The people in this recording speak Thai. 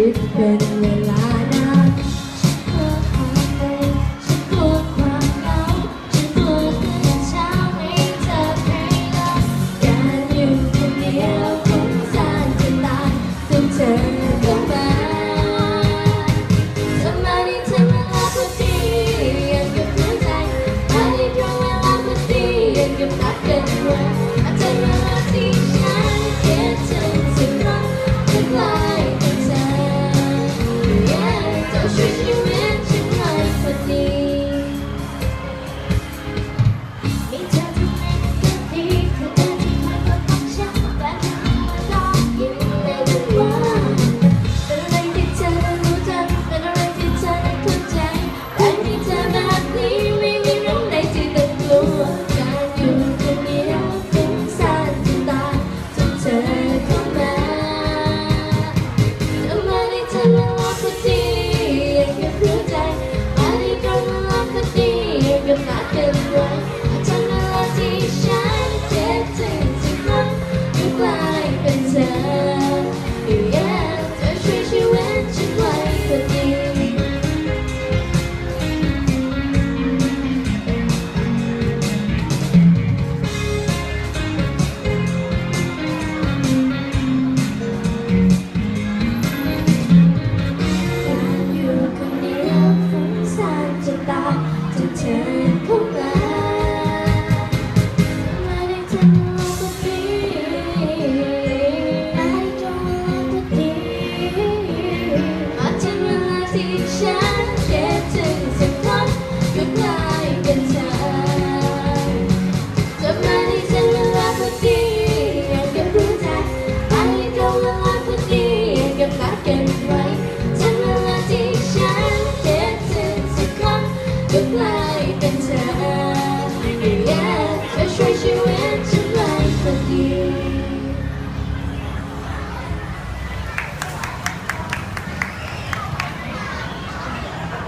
คิดเป็นเวลา You're not the one. Good night, Vincent.